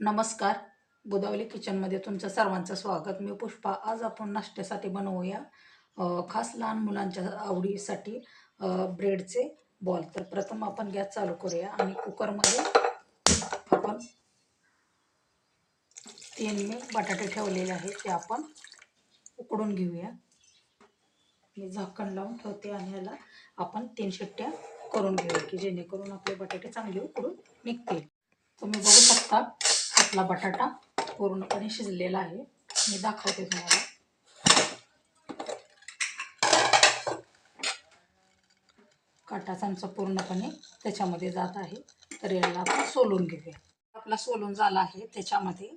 नमस्कार. बुदावली किचनमध्ये तुमचं सर्वांचं स्वागत. मी पुष्पा. आज आपण नाश्त्यासाठी बनवूया खास लहान मुलांच्या आवडीसाठी ब्रेडचे बॉल. तर प्रथम आपण गॅस चालू करूया आणि कुकरमध्ये आपण तीन मी बटाटे ठेवलेले आहेत ते आपण उकडून घेऊया. मी झाकण लावून ठेवते आणि ह्याला आपण तीन शिट्ट्या करून घेऊया की जेणेकरून आपले बटाटे चांगले उकडून निघतील. तुम्ही बघू शकता आपला बटाटा पूर्णपणे शिजलेला आहे. मी दाखवते तुम्हाला. काटा चमचा पूर्णपणे त्याच्यामध्ये जात आहे. तर याला आपण सोलून घेऊया. आपला सोलून झाला आहे. त्याच्यामध्ये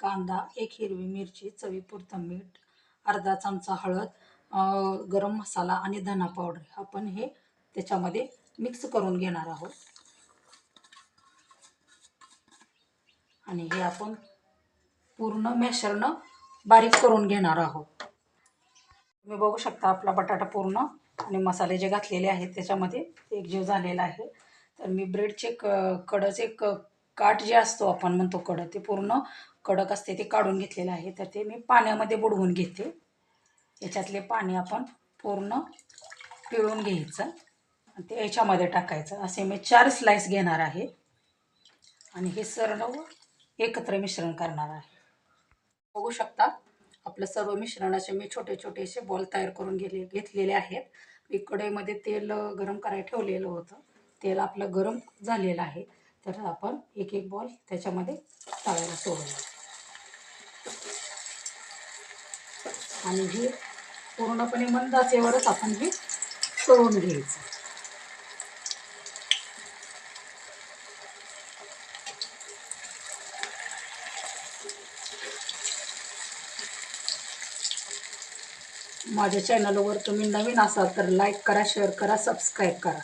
कांदा एक हिरवी मिरची चवीपुरतं मीठ अर्धा चमचा हळद गरम मसाला आणि धना पावडर आपण हे त्याच्यामध्ये मिक्स करून घेणार आहोत. आणि हे आपण पूर्ण मॅशरनं बारीक करून घेणार आहोत. तुम्ही बघू शकता आपला बटाटा पूर्ण आणि मसाले जे घातलेले आहेत त्याच्यामध्ये एकजीव झालेला आहे. तर मी ब्रेडचे क कडचे क काठ जे असतो आपण म्हणतो कडं ते पूर्ण कडक असते ते काढून घेतलेलं आहे. तर ते मी पाण्यामध्ये बुडवून घेते. याच्यातले पाणी आपण पूर्ण पिळून घ्यायचं आणि ते याच्यामध्ये टाकायचं. असे मी चार स्लाईस घेणार आहे. आणि हे सर्व एकत्र मिश्रण करणार आहे. बघू शकता आपलं सर्व मिश्रणाचे मी छोटे छोटेसे बॉल तयार करून गेले घेतलेले आहेत. मी कढईमध्ये तेल गरम करायला ठेवलेलं होतं. तेल आपलं गरम झालेलं आहे. तर आपण एक एक बॉल त्याच्यामध्ये तळायला सोडूया. आणि हे पूर्णपणे मंद आचेवरच आपण हे तळून घ्यायचं. माझ्या चॅनलवर तुम्ही नवीन असाल तर लाईक करा शेअर करा सबस्क्राईब करा.